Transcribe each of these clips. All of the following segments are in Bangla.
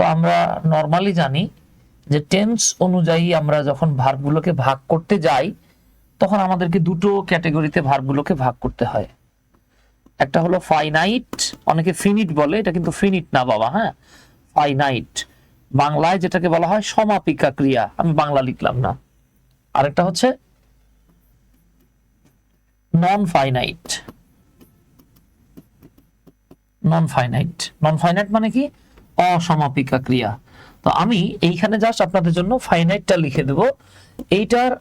তো আমরা নর্মালি জানি যে টেন্স অনুযায়ী আমরা যখন ভার্বগুলোকে ভাগ করতে যাই, তখন আমাদেরকে দুটো ক্যাটাগরিতে ভার্বগুলোকে ভাগ করতে হয়। একটা হলো ফাইনাইট অনেকে ফিনিট বলে, এটা কিন্তু ফিনিট না বাবা হ্যাঁ? ফাইনাইট বাংলায় যেটাকে বলা হয় সমাপিকা ক্রিয়া, আমি বাংলা লিখলাম না। আরেকটা হচ্ছে non finite non finite non finite মানে কি? অসমাপিকা ক্রিয়া। তো আমি এইখানে জাস্ট আপনাদের জন্য ফাইনাইটটা লিখে দেব। এইটার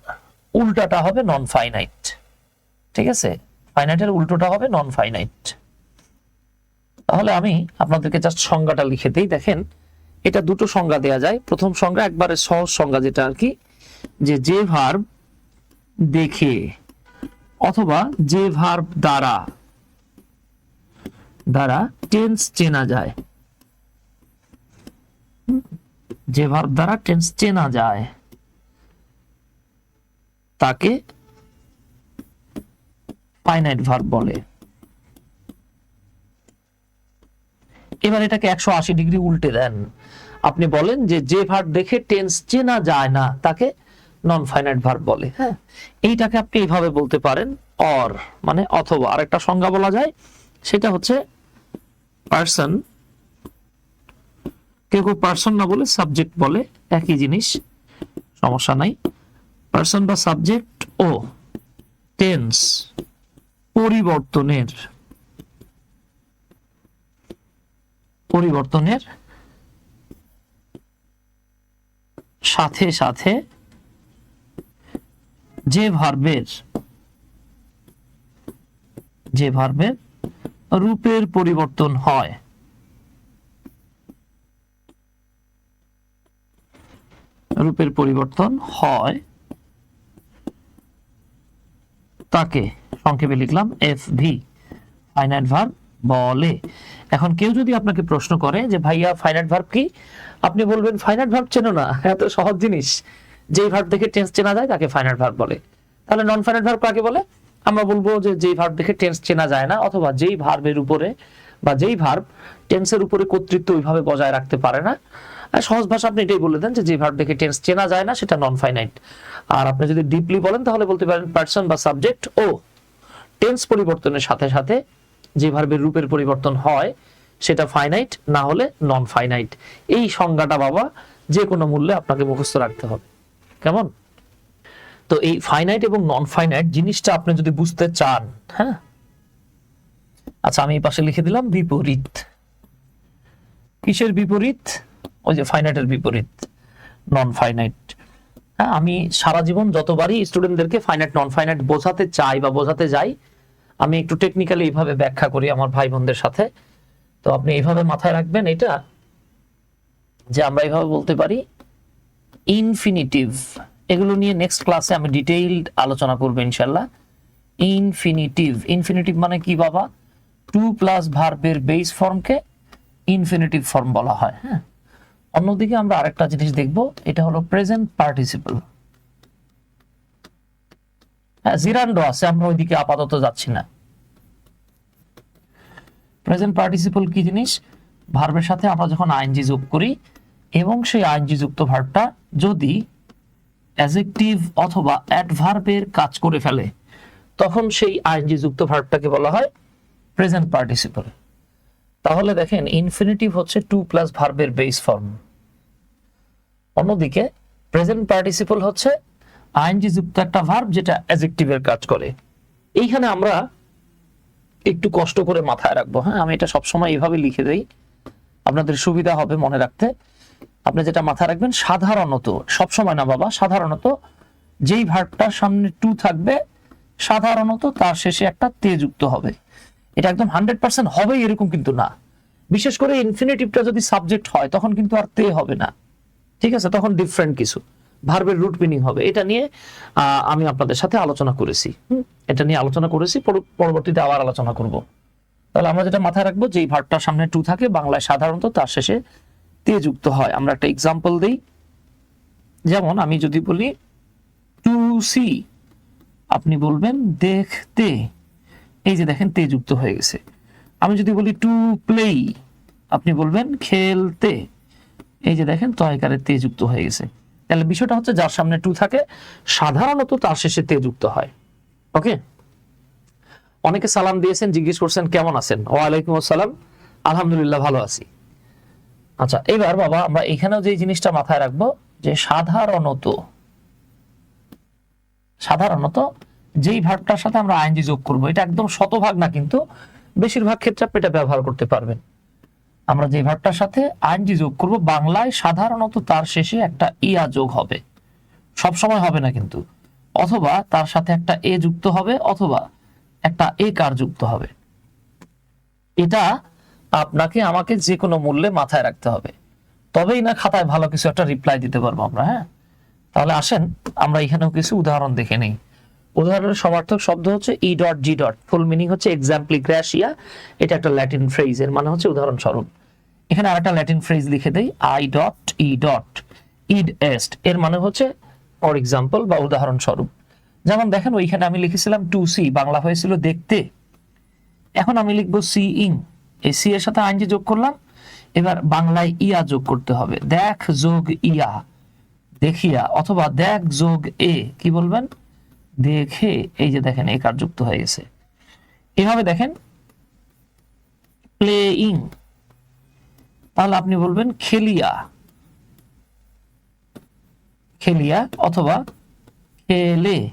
উল্টাটা হবে নন ফাইনাইট ঠিক আছে? ফাইনাইটের উল্টোটা হবে নন ফাইনাইট তাহলে আমি আপনাদেরকে জাস্ট সংজ্ঞাটা লিখে দিই। দেখেন, এটা দুটো সংজ্ঞা দেয়া যায়। প্রথম সংজ্ঞা একবারে সহজ সংজ্ঞা যেটা আর কি, যে যে ভার্ব দেখে অথবা যে ভার্ব দ্বারা দ্বারা টেন্স চেনা যায়? যে ভার্ব দ্বারা টেন্স চেনা যায়। তাকে ফাইনাইট ভার্ব বলে। এবার এটাকে একশো আশি ডিগ্রি উল্টে দেন। আপনি বলেন যে যে ভার্ব দেখে টেন্স চেনা যায় না, তাকে নন ফাইনাইট ভার্ব বলে। হ্যাঁ এইটাকে আপনি এইভাবে বলতে পারেন অর মানে অথবা আরেকটা সংজ্ঞা বলা যায়, সেটা হচ্ছে পার্সন কেউ কেউ পার্সন না বলে সাবজেক্ট বলে, একই জিনিস, সমস্যা নাই। পার্সন বা সাবজেক্ট ও টেন্স পরিবর্তনের পরিবর্তনের সাথে সাথে যে ভার্বের যে ভার্বের রূপের পরিবর্তন হয়। রূপের পরিবর্তন হয়। তাকে সংক্ষেপে লিখলাম এফ ভি ফাইনাইট ভার্ব বলে। এখন কেউ যদি আপনাকে প্রশ্ন করে যে, ভাইয়া ফাইনাইট ভার্ব কি? আপনি বলবেন ফাইনাইট ভার্ব চেনো না। এত সহজ জিনিস। যেই ভার্ব দেখে টেন্স চেনা যায়, তাকে ফাইনাইট ভার্ব বলে। তাহলে নন ফাইনাইট ভার্ব কাকে বলে? আমরা বলব যে, যেই ভার্ব দেখে টেন্স চেনা যায় না, অথবা যেই ভার্বের উপরে বা যেই ভার্ব টেন্সের উপরে কর্তৃত্ব ওইভাবে বজায় রাখতে পারে না। সহজ ভাষা আপনি এটাই বলে দেন যে ভার্ব দেখে টেন্স চেনা যায় না, সেটা নন ফাইনাইট আর আপনি যদি ডিপলি বলেন, তাহলে বলতে পারেন পার্সন বা সাবজেক্ট ও। টেন্স পরিবর্তনের সাথে সাথে যে ভার্বের রূপের পরিবর্তন হয়, সেটা ফাইনাইট না হলে নন ফাইনাইট এই সংজ্ঞাটা বাবা, যে কোনো মূল্যে আপনাকে মুখস্থ রাখতে হবে। কেমন? তো এই ফাইনাইট এবং নন ফাইনাইট জিনিসটা আপনি যদি বুঝতে চান হ্যাঁ? আচ্ছা আমি এই পাশে লিখে দিলাম বিপরীত। কিসের বিপরীত? ওই যে ফাইনাইটের বিপরীত নন ফাইনাইট হ্যাঁ আমি সারা জীবন যতবারই স্টুডেন্টদেরকে ফাইনাইট নন ফাইনাইট বোঝাতে চাই বা বোঝাতে যাই, আমি একটু টেকনিক্যালি এইভাবে ব্যাখ্যা করি আমার ভাই বোনদের সাথে। তো আপনি এইভাবে মাথায় রাখবেন এটা, যে আমরা এইভাবে বলতে পারি ইনফিনিটিভ এগুলো নিয়ে নেক্সট ক্লাসে আমি ডিটেইলড আলোচনা করব ইনশাল্লাহ ইনফিনিটিভ ইনফিনিটিভ মানে কি বাবা? টু প্লাস ভার্বের বেস ফর্মকে ইনফিনিটিভ ফর্ম বলা হয় হ্যাঁ। অন্যদিকে আমরা আরেকটা জিনিস দেখব, এটা হলো প্রেজেন্ট পার্টিসিপল হ্যাঁ জিরান্ডো আছে, আমরা ওইদিকে আপাতত যাচ্ছি না। প্রেজেন্ট পার্টিসিপল কি জিনিস? ভার্বের সাথে আমরা যখন আইনজি যোগ করি, এবং সেই আইনজি যুক্ত ভার্বটা যদি অ্যাজেক্টিভ অথবা অ্যাডভার্বের কাজ করে ফেলে, তখন সেই আইনজি যুক্ত ভার্বটাকে বলা হয় প্রেজেন্ট পার্টিসিপল তাহলে দেখেন ইনফিনিটিভ হচ্ছে টু প্লাস ভার্বের বেস ফর্ম অন্যদিকে প্রেজেন্ট পার্টিসিপল হচ্ছে আইনজি যুক্ত একটা ভার্ব যেটা অ্যাজেক্টিভের কাজ করে। এইখানে আমরা একটু কষ্ট করে মাথায় রাখব হ্যাঁ? আমি এটা সবসময় এইভাবে লিখে দেই। আপনাদের সুবিধা হবে মনে রাখতে। আপনি যেটা মাথায় রাখবেন, সাধারণত, সবসময় না বাবা, সাধারণত যেই ভার্বটার সামনে টু থাকবে, সাধারণত তার শেষে একটা তে যুক্ত হবে। এটা একদম হান্ড্রেড পার্সেন্ট হবে এরকম কিন্তু না। বিশেষ করে ইনফিনিটিভটা যদি সাবজেক্ট হয়, তখন কিন্তু আর তে হবে না। ঠিক আছে? তখন ডিফারেন্ট কিছু। ভার্বের রুট মিনিং হবে। এটা নিয়ে আমি আপনাদের সাথে আলোচনা করেছি? এটা নিয়ে আলোচনা করেছি। পরবর্তীতে আবার আলোচনা করব। তাহলে আমরা যেটা মাথায় রাখব যে ভার্বটার সামনে টু থাকে, বাংলায় সাধারণত তার শেষে তে যুক্ত হয়। আমরা একটা এক্সাম্পল দিই। যেমন আমি যদি বলি টু সি আপনি বলবেন দেখতে। এই যে দেখেন তে যুক্ত হয়ে গেছে। আমি যদি বলি টু প্লেই আপনি বলবেন খেলতে। এই যে দেখেন তয়কারের তে যুক্ত হয়ে গেছে। তাহলে বিষয়টা হচ্ছে, যার সামনে টু থাকে, সাধারণত তার শেষে তে যুক্ত হয়। ওকে অনেকে সালাম দিয়েছেন, জিজ্ঞেস করছেন, কেমন আছেন? ওয়ালাইকুম আসসালাম। আলহামদুলিল্লাহ, ভালো আছি। আচ্ছা এবার বাবা, আমরা এখানেও যে জিনিসটা মাথায় রাখব, যে সাধারণত সাধারণত যেই ভাগটার সাথে আমরা আইনজি যোগ করব, এটা একদম শতভাগ না, কিন্তু বেশিরভাগ ক্ষেত্রে আপনি এটা ব্যবহার করতে পারবেন। আমরা যে ভাগটার সাথে আইনজি যোগ করব, বাংলায় সাধারণত তার শেষে একটা ইয়া যোগ হবে। সব সময় হবে না কিন্তু। অথবা তার সাথে একটা এ যুক্ত হবে, অথবা একটা এ কার যুক্ত হবে। এটা আপনাকে, আমাকে যে কোনো মূল্যে মাথায় রাখতে হবে। তবেই না খাতায় ভালো কিছু একটা রিপ্লাই দিতে পারব আমরা হ্যাঁ? তাহলে আসেন, আমরা এখানেও কিছু উদাহরণ দেখে নেই। উদাহরণের সমার্থক শব্দ হচ্ছে E dot G dot full meaning হচ্ছে এক্সাম্পলি গ্র্যাসিয়া এটা একটা ল্যাটিন ফ্রেজ এর মানে হচ্ছে উদাহরণস্বরূপ। এখানে আরেকটা ল্যাটিন ফ্রেজ লিখে দেই। I dot E dot id est এর মানে হচ্ছে ফর এক্সাম্পল বা উদাহরণস্বরূপ। যেমন দেখেন ওইখানে আমি লিখেছিলাম টু সি বাংলা হয়েছিল দেখতে। এখন আমি লিখব সি ইং এই সি এর সাথে আইনজি যোগ করলাম, এবার বাংলায় ইয়া যোগ করতে হবে। দেখ যোগ ইয়া, দেখিয়া, অথবা দেখ যোগ এ, কি বলবেন? দেখে এই যে দেখেন এ কার হয়ে গেছে। এভাবে দেখেন প্লেইং তাহলে আপনি বলবেন খেলিয়া। খেলিয়া অথবা খেলে।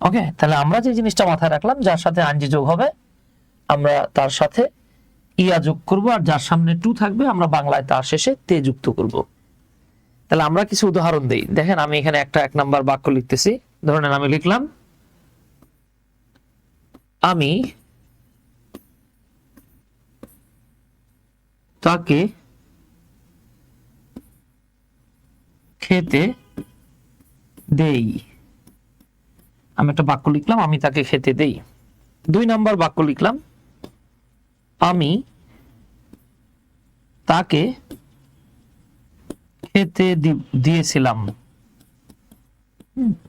ওকে, তাহলে আমরা যে জিনিসটা মাথায় রাখলাম, যার সাথে আঞ্জি যোগ হবে, আমরা তার সাথে ইয়া যোগ করব, আর যার সামনে টু থাকবে, আমরা বাংলায় তার শেষে তে যুক্ত করব। তাহলে আমরা কিছু উদাহরণ দিই। দেখেন, আমি এখানে একটা এক নাম্বার বাক্য লিখতেছি। ধরেন, আমি লিখলাম, আমি তাকে খেতে দেই। আমি একটা বাক্য লিখলাম, আমি তাকে খেতে দেই। দুই নাম্বার বাক্য লিখলাম, আমি তাকে খেতে দিয়েছিলাম।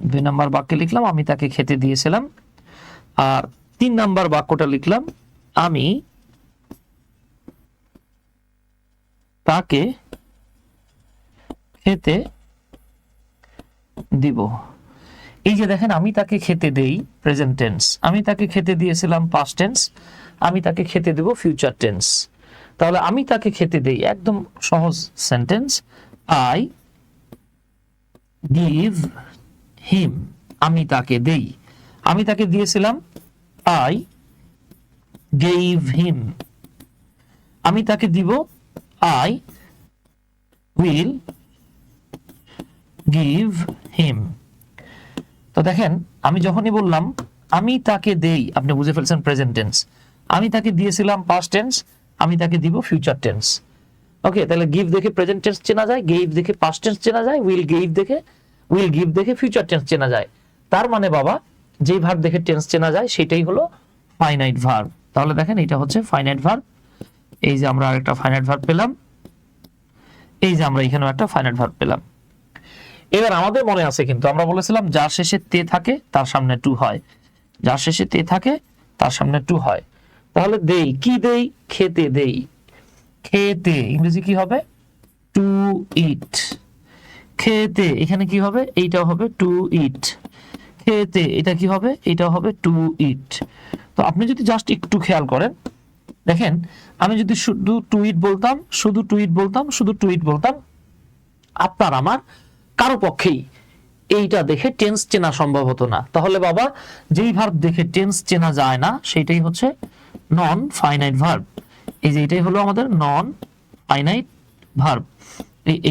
দুই নাম্বার বাক্যে লিখলাম, আমি তাকে খেতে দিয়েছিলাম। আর তিন নাম্বার বাক্যটা লিখলাম, আমি তাকে খেতে দিব। এই যে দেখেন, আমি তাকে খেতে দেই প্রেজেন্ট টেন্স আমি তাকে খেতে দিয়েছিলাম পাস্ট টেন্স আমি তাকে খেতে দেব ফিউচার টেন্স তাহলে আমি তাকে খেতে দেই, একদম সহজ সেন্টেন্স আই গিভ হিম আমি তাকে দেই। আমি তাকে দিয়েছিলাম। আই গেইভ হিম আমি তাকে দিব। আই উইল গিভ হিম তো দেখেন, আমি যখনই বললাম, আমি তাকে দেই, আপনি বুঝে ফেলছেন প্রেজেন্ট টেন্স আমি তাকে দিয়েছিলাম পাস্ট টেন্স আমি তাকে দিব ফিউচার টেন্স ওকে তাহলে গিভ দেখে প্রেজেন্ট টেন্স চেনা যায় গেইভ দেখে পাস্ট টেন্স চেনা যায় উইল গেইভ দেখে উইল গিভ দেখে ফিউচার টেন্স চেনা যায়। তার মানে বাবা, যেই ভার্ব দেখে টেন্স চেনা যায়, সেটাই হলো ফাইনাইট ভার্ব তাহলে দেখেন, এটা হচ্ছে ফাইনাইট ভার্ব এই যে আমরা আরেকটা ফাইনাইট ভার্ব পেলাম। এই যে আমরা এখানেও একটা ফাইনাইট ভার্ব পেলাম। এবার আমাদের মনে আছে কিন্তু, আমরা বলেছিলাম, যার শেষে তে থাকে, তার সামনে টু হয়। যার শেষে তে থাকে, তার সামনে টু হয়। তাহলে দেই, কি দেই? খেতে দেই। খেতে, ইংরেজি কি হবে? টু ইট খেতে, এখানে কি হবে? এইটাও হবে টু ইট খেতে, এটা কি হবে? এটাও হবে টু ইট তো আপনি যদি জাস্ট একটু খেয়াল করেন, দেখেন, আমি যদি শুধু টু ইট বলতাম, শুধু টু ইট বলতাম, শুধু টু ইট বলতাম, আপনার আমার কারও পক্ষেই এইটা দেখে টেন্স চেনা সম্ভব হতো না। তাহলে বাবা, যেই ভার্ব দেখে টেন্স চেনা যায় না সেটাই হচ্ছে নন ফাইনাইট ভার্ব এই যে এটাই হলো আমাদের নন ফাইনাইট ভার্ব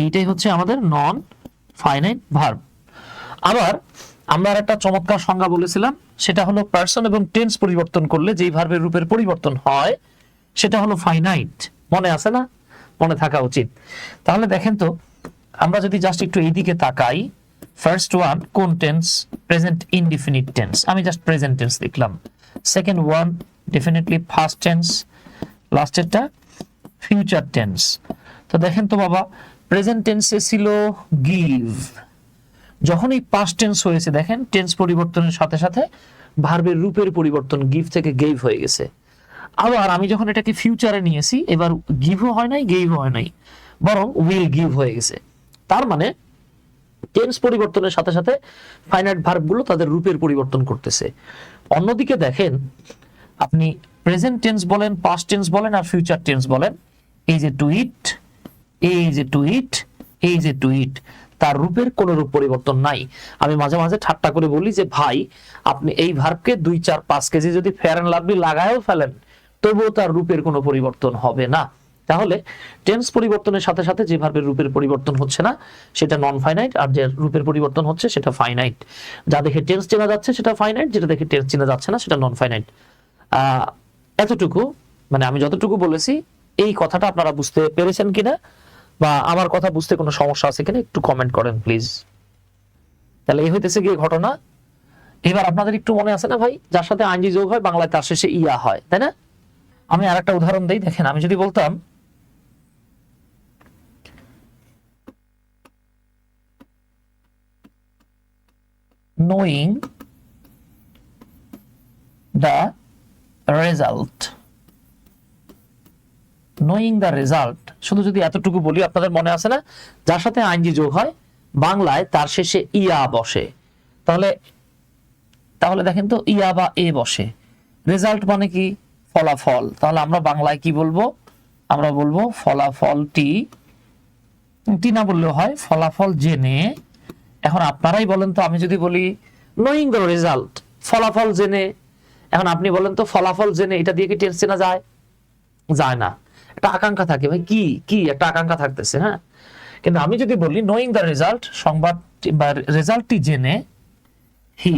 এইটাই হচ্ছে আমাদের নন ফাইনাইট ভার্ব আবার আমরা আর একটা চমৎকার সংজ্ঞা বলেছিলাম, সেটা হলো পার্সন এবং টেন্স পরিবর্তন করলে যেই ভার্বের রূপের পরিবর্তন হয়, সেটা হলো ফাইনাইট মনে আছে না? মনে থাকা উচিত। তাহলে দেখেন তো, আমরা যদি জাস্ট একটু এইদিকে তাকাই ফার্স্ট ওয়ান কোন টেন্স প্রেজেন্ট ইনডিফিনিট টেন্স আমি জাস্ট প্রেজেন্ট টেন্স লিখলাম second one definitely first tense লাস্টেরটা future tense তো দেখেন তো বাবা প্রেজেন্ট টেন্সে ছিল গিভ যখন এই পাস্ট টেন্স হয়েছে, দেখেন টেন্স পরিবর্তনের সাথে সাথে ভার্বের রূপের পরিবর্তন গিভ থেকে গেভ হয়ে গেছে। আবার আমি যখন এটাকে ফিউচারে নিয়েছি, এবার গিভও হয় নাই গেইভও হয় নাই, বরং উইল গিভ হয়ে গেছে। তার মানে টেন্স পরিবর্তনের সাথে সাথে ফাইনাইট ভার্বগুলো তাদের রূপের পরিবর্তন করতেছে। অন্যদিকে দেখেন, আপনি প্রেজেন্ট টেন্স বলেন পাস্ট টেন্স বলেন, আর ফিউচার টেন্স বলেন। এই যে টু ইট এই যে টু ইট এই যে টু ইট তার রূপের কোনো রূপ পরিবর্তন নাই। আমি মাঝে মাঝে ঠাট্টা করে বলি যে, ভাই, আপনি এই ভার্বকে দুই, চার, পাঁচ কেজি যদি ফেয়ার অ্যান্ড লাভলি লাগায়ও ফেলেন, তবুও তার রূপের কোনো পরিবর্তন হবে না। তাহলে টেন্স পরিবর্তনের সাথে সাথে যে ভার্বের রূপের পরিবর্তন হচ্ছে না, সেটা নন ফাইনাইট আর যে রূপের পরিবর্তন হচ্ছে সেটা ফাইনাইট যা দেখে টেন্স চেনা যাচ্ছে সেটা ফাইনাইট যেটা দেখে টেন্স চেনা যাচ্ছে না সেটা নন ফাইনাইট এতটুকু মানে আমি যতটুকু বলেছি, এই কথাটা আপনারা বুঝতে পেরেছেন কিনা বা আমার কথা বুঝতে কোনো সমস্যা আছে কিনা একটু কমেন্ট করেন প্লিজ তাহলে এই হইতেছে গিয়ে ঘটনা। এবার আপনাদের একটু মনে আছে না ভাই? যার সাথে আইনজি যোগ হয়, বাংলায় তার শেষে ইয়া হয়, তাই না? আমি আর একটা উদাহরণ দিই, দেখেন, আমি যদি বলতাম, knowing the result. Knowing the result শুধু যদি এতটুকু বলি, আপনাদের মনে আছে না? যার সাথে আইনজি যোগ হয়, বাংলায় তার শেষে ইয়া বসে। তাহলে তাহলে দেখেন তো, ইয়া বা এ বসে। রেজাল্ট মানে কি? ফলাফল। তাহলে আমরা বাংলায় কি বলব? আমরা বলব ফলাফলটি, টি না বললেও হয়, ফলাফল জেনে। এখন আপনারাই বলেন তো, আমি যদি বলি নোয়িং দ্য রেজাল্ট ফলাফল জেনে এখন আপনি বলেন তো ফলাফল জেনে এটা দিয়ে কি টেন্স চেনা যায়? যায় না। একটা আকাঙ্ক্ষা থাকে ভাই, কি কি একটা আকাঙ্ক্ষা থাকতেছে হ্যাঁ? কিন্তু আমি যদি বলি নোয়িং দ্য রেজাল্ট সংবাদ বা রেজাল্টটি জেনে হি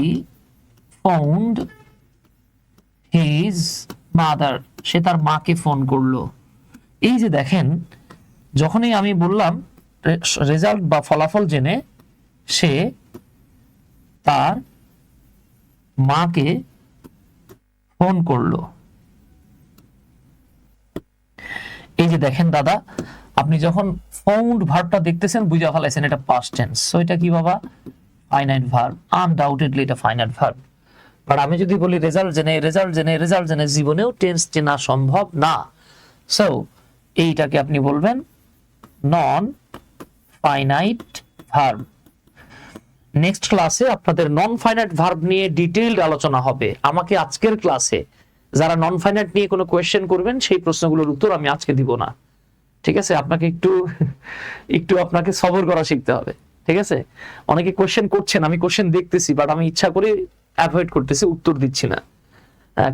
ফাউন্ড হিজ মাদার সে তার মাকে ফোন করল। এই যে দেখেন, যখনই আমি বললাম রেজাল্ট বা ফলাফল জেনে, সে তার মাকে ফোন করল। এই যে দেখেন দাদা, আপনি যখন ফাউন্ড ভার্বটা দেখতেছেন, বুঝা ফেলাইছেন এটা পাস্ট টেন্স সো এটা কি বাবা? ফাইনাইট ভার্ব আনডাউটেডলি এটা ফাইনাইট ভার্ব বাট আমি যদি বলি রেজাল্ট জেনে রেজাল্ট জেনে রেজাল্ট জেনে জীবনেও টেন্স চেনা সম্ভব না। সো এইটাকে আপনি বলবেন নন ফাইনাইট ভার্ব নেক্সট ক্লাসে আপনাদের নন ফাইনাইট ভার্ব নিয়ে ডিটেইলড আলোচনা হবে। আমাকে আজকের ক্লাসে যারা নন ফাইনাইট নিয়ে কোনো কোয়েশ্চেন করবেন, সেই প্রশ্নগুলোর উত্তর আমি আজকে দিব না। ঠিক আছে? আপনাকে একটু একটু আপনাকে সবর করা শিখতে হবে। ঠিক আছে? অনেকে কোয়েশ্চেন করছেন, আমি কোয়েশ্চেন দেখতেছি বাট আমি ইচ্ছা করে অ্যাভয়েড করতেছি, উত্তর দিচ্ছি না।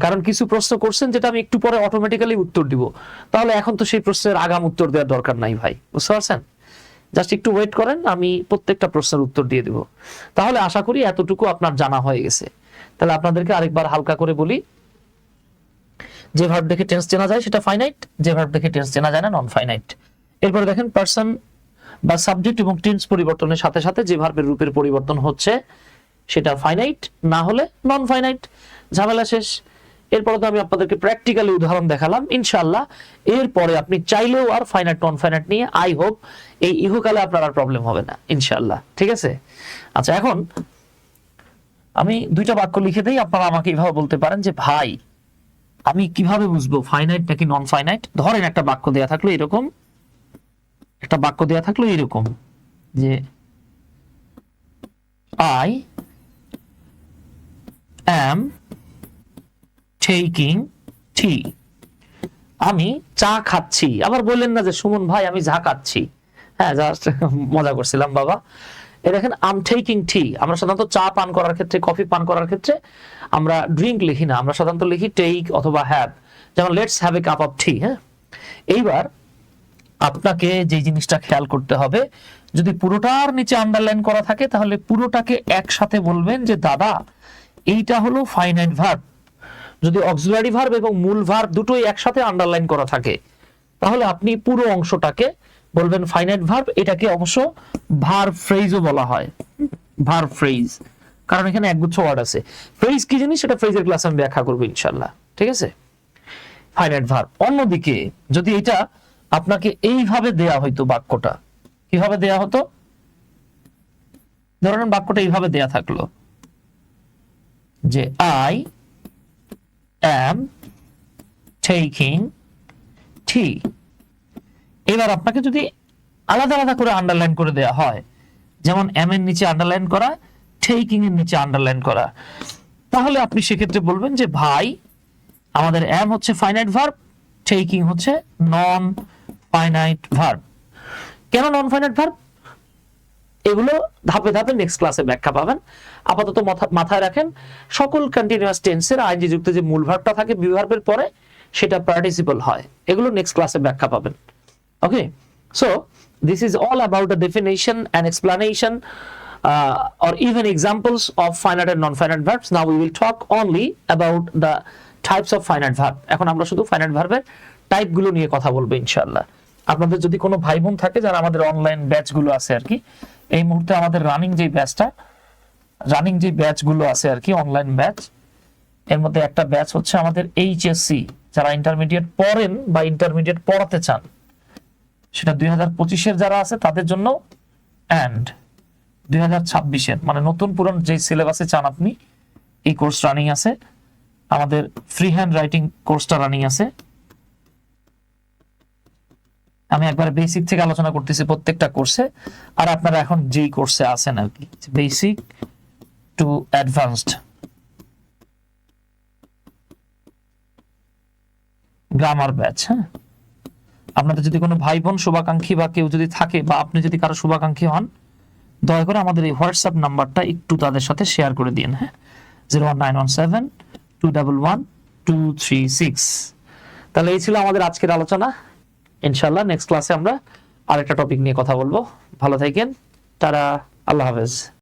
কারণ কিছু প্রশ্ন করছেন যেটা আমি একটু পরে অটোমেটিক্যালি উত্তর দিব। তাহলে এখন তো সেই প্রশ্নের আগাম উত্তর দেওয়ার দরকার নাই ভাই। বুঝতে পারছেন? জাস্ট একটু ওয়েট করেন, আমি প্রত্যেকটা প্রশ্নের উত্তর দিয়ে দিব। তাহলে আশা করি এতটুকু আপনার জানা হয়ে গেছে। তাহলে আপনাদেরকে আরেকবার হালকা করে বলি। যে ভার্ব দেখে টেন্স চেনা যায়, সেটা ফাইনাইট যে ভার্ব দেখে টেন্স চেনা যায় না নন ফাইনাইট এরপরে দেখেন পার্সন বা সাবজেক্ট এবং টেন্স পরিবর্তনের সাথে সাথে যে ভার্বের রূপের পরিবর্তন হচ্ছে, সেটা ফাইনাইট না হলে নন ফাইনাইট ঝামেলা শেষ। এরপরে তো আমি আপনাদেরকে প্র্যাকটিক্যালি উদাহরণ দেখালাম ইনশাল্লাহ এরপরে আপনি চাইলেও আর ফাইনাইট নন ফাইনাইট নিয়ে আই হোপ এই ইহুকালে আপনার আর প্রবলেম হবে না ইনশাল্লাহ ঠিক আছে? আচ্ছা এখন আমি দুইটা বাক্য লিখে দেই, আপনারা আমাকে এইভাবে বলতে পারেন যে, ভাই, আমি কীভাবে বুঝব ফাইনাইট নাকি নন ফাইনাইট ধরেন একটা বাক্য দেয়া থাকল এরকম। একটা বাক্য দেয়া থাকল এরকম যে আই অ্যাম টেকিং টি আমি চা খাচ্ছি। আবার বললেন না যে, সুমন ভাই, আমি চা খাচ্ছি। হ্যাঁ জাস্ট মজা করছিলাম, বাবা। এ দেখেন আম টেকিং টি আমরা সাধারণত চা পান করার ক্ষেত্রে, কফি পান করার ক্ষেত্রে আমরা ড্রিঙ্ক লিখি না। আমরা সাধারণত লিখি টেক অথবা হ্যাভ যেমন let's have a cup of tea হ্যাঁ? এইবার আপনাকে যে জিনিসটা খেয়াল করতে হবে, যদি পুরোটার নিচে আন্ডারলাইন করা থাকে, তাহলে পুরোটাকে একসাথে বলবেন যে, দাদা, এইটা হলো ফাইনাইট ভার্ব যদি অক্সিলারি ভার্ব এবং মূল ভার্ব দুটোই একসাথে আন্ডারলাইন করা থাকে, তাহলে আপনি পুরো অংশটাকে বলবেন ফাইনাইট ভার্ব এটাকে অবশ্য ভার ফ্রেজও বলা হয়। ভার ফ্রেজ কারণ এখানে একগুচ্ছ ওয়ার্ড আছে। ফ্রেজ কি জিনিস? সেটা ফ্রেজের ক্লাস আমি ব্যাখ্যা করব ইনশাল্লাহ ঠিক আছে? ফাইনাইট ভার্ব অন্যদিকে যদি এটা আপনাকে এইভাবে দেয়া হইতো বাক্যটা, কীভাবে দেয়া হতো? ধরেন বাক্যটা এইভাবে দেয়া থাকল, যে আই অ্যাম টেকিং টি এবার আপনাকে যদি আলাদা আলাদা করে আন্ডারলাইন করে দেওয়া হয়, যেমন এম এর নিচে আন্ডারলাইন করা টেকিং এর নিচে আন্ডারলাইন করা, তাহলে আপনি সেক্ষেত্রে বলবেন যে, ভাই, আমাদের এম হচ্ছে ফাইনাইট ভার্ব টেকিং হচ্ছে নন ফাইনাইট ভার্ব কেন নন ফাইনাইট ভার্ব এগুলো ধাপে ধাপে নেক্সট ক্লাসে ব্যাখ্যা পাবেন। আপাতত মাথা- মাথায় রাখেন সকল কন্টিনিউয়াস টেন্সের আইনজি যুক্ত যে মূল ভার্বটা থাকে বিভার্বের পরে সেটা পার্টিসিপল হয়। এগুলো নেক্সট ক্লাসে ব্যাখ্যা পাবেন। Okay so this is all about the definition and explanation uh, or even examples of finite and non-finite verbs. Now we will talk only about the types of finite verb. এখন আমরা শুধু finite verb এর টাইপগুলো নিয়ে কথা বলব ইনশাআল্লাহ। আপনাদের যদি কোনো ভাই বোন থাকে যারা আমাদের অনলাইন ব্যাচগুলো আছে আর কি এই মুহূর্তে আমাদের রানিং যে ব্যাচটা রানিং যে ব্যাচগুলো আছে আর কি অনলাইন ব্যাচ এর মধ্যে একটা ব্যাচ হচ্ছে আমাদের এইচএসসি যারা ইন্টারমিডিয়েট পড়েন বা ইন্টারমিডিয়েট পড়াতে চান। সেটা দুই হাজার পঁচিশের যারা আছে, তাদের জন্য অ্যান্ড দুই হাজার ছাব্বিশের মানে নতুন পুরন যে সিলেবাসে চান আপনি, এই কোর্স রানিং আছে। আমাদের ফ্রি হ্যান্ড রাইটিং কোর্সটা রানিং আছে। আমি একবার বেসিক থেকে আলোচনা করতেছি প্রত্যেকটা কোর্সে আর আপনারা এখন যেই কোর্সে আছেন আর কি basic to advanced grammar batch হ্যাঁ? আপনাদের যদি কোনো ভাই বোন শুভাকাঙ্ক্ষী বা কেউ যদি থাকে বা আপনি যদি কারও শুভাকাঙ্ক্ষী হন, দয়া করে আমাদের এই হোয়াটসঅ্যাপ নাম্বারটা একটু তাদের সাথে শেয়ার করে দিন হ্যাঁ? Zero one nine one seven two double one two three six তাহলে এই ছিল আমাদের আজকের আলোচনা। ইনশাল্লাহ নেক্সট ক্লাসে আমরা আরেকটা টপিক নিয়ে কথা বলব। ভালো থাকেন তারা আল্লাহ হাফেজ।